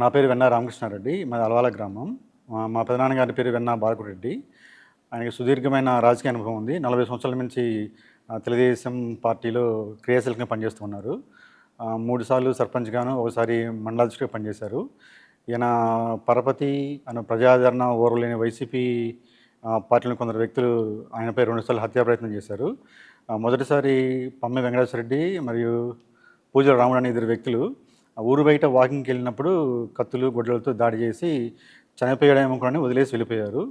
నా పేరు వెన్న రామకృష్ణారెడ్డి మాది అలవాల గ్రామం. మా- పెదనాన్నగారి పేరు వెన్న బాలకురెడ్డి. ఆయనకి సుదీర్ఘమైన రాజకీయ అనుభవం ఉంది. నలభై సంవత్సరాల నుంచి తెలుగుదేశం పార్టీలో క్రియాశీలకంగా పనిచేస్తూ ఉన్నారు. సర్పంచ్గాను ఒకసారి మండలాధ్యక్షుడిగా పనిచేశారు. ఈయన పరపతి అనే ప్రజాదరణ ఓర్వలేని వైసీపీ పార్టీలో పార్టీలోని కొందరు వ్యక్తులు ఆయనపై రెండుసార్లు హత్యా ప్రయత్నం చేశారు. మొదటిసారి పమ్మె వెంకటేశ్వర రెడ్డి మరియు పూజల రాముడు అనే ఇద్దరు వ్యక్తులు ఊరు బయట వాకింగ్కి వెళ్ళినప్పుడు కత్తులు గొడ్డలతో దాడి చేసి చనిపోయడమేమో కూడా వదిలేసి వెళ్ళిపోయారు.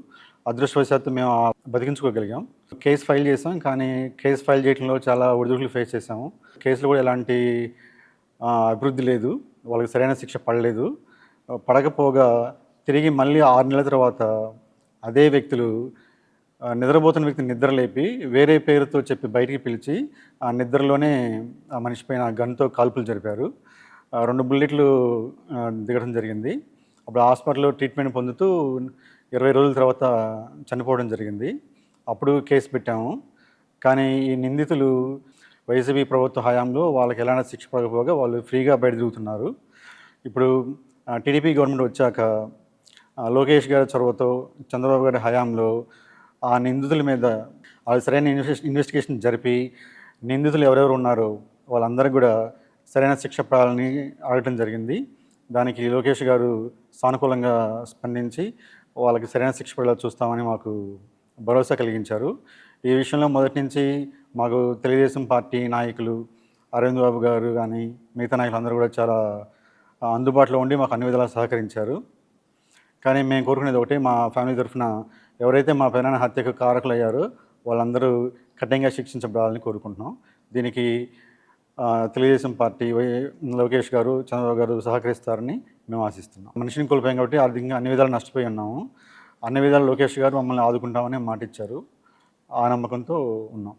అదృష్టవశాత్తు మేము బతికించుకోగలిగాం. కేసు ఫైల్ చేసాం కానీ కేసు ఫైల్ చేయడంలో చాలా ఒడిదుడుకులు ఫేస్ చేసాము కేసులో కూడా ఎలాంటి అభివృద్ధి లేదు. వాళ్ళకి సరైన శిక్ష పడలేదు. పడకపోగా తిరిగి మళ్ళీ ఆరు నెలల తర్వాత అదే వ్యక్తులు నిద్రపోతున్న వ్యక్తిని నిద్రలేపి వేరే పేరుతో చెప్పి బయటికి పిలిచి ఆ నిద్రలోనే ఆ మనిషి పైన గన్తో కాల్పులు జరిపారు. రెండు బుల్లెట్లు దిగడం జరిగింది. అప్పుడు హాస్పిటల్లో ట్రీట్మెంట్ పొందుతూ ఇరవై రోజుల తర్వాత చనిపోవడం జరిగింది. అప్పుడు కేసు పెట్టాము. కానీ ఈ నిందితులు వైసీపీ ప్రభుత్వ హయాంలో వాళ్ళకి ఎలాంటి శిక్ష పడకపోగా వాళ్ళు ఫ్రీగా బయట తిరుగుతున్నారు. ఇప్పుడు టీడీపీ గవర్నమెంట్ వచ్చాక లోకేష్ గారి చొరవతో చంద్రబాబు గారి హయాంలో ఆ నిందితుల మీద వాళ్ళు సరైన ఇన్వెస్ట్ ఇన్వెస్టిగేషన్ జరిపి నిందితులు ఎవరెవరు ఉన్నారో వాళ్ళందరికీ కూడా సరైన శిక్ష పడాలని అడగటం జరిగింది. దానికి లోకేష్ గారు సానుకూలంగా స్పందించి వాళ్ళకి సరైన శిక్ష పడేలా చూస్తామని మాకు భరోసా కలిగించారు. ఈ విషయంలో మొదటి నుంచి మాకు తెలుగుదేశం పార్టీ నాయకులు అరవింద్ బాబు గారు కానీ మిగతా నాయకులు అందరూ కూడా చాలా అందుబాటులో ఉండి మాకు అన్ని విధాలా సహకరించారు. కానీ మేము కోరుకునేది ఒకటి మా ఫ్యామిలీ తరఫున ఎవరైతే మా పెదనాన్న హత్యకు కారకులు అయ్యారో వాళ్ళందరూ కఠినంగా శిక్షించబడాలని కోరుకుంటున్నాం. దీనికి తెలుగుదేశం పార్టీ వై లోకేష్ గారు చంద్రబాబు గారు సహకరిస్తారని మేము ఆశిస్తున్నాం. మనిషిని కోల్పోయాం కాబట్టి ఆర్థికంగా అన్ని విధాలు నష్టపోయి ఉన్నాము. అన్ని విధాలు లోకేష్ గారు మమ్మల్ని ఆదుకుంటామని మాట ఇచ్చారు ఆ నమ్మకంతో ఉన్నాం.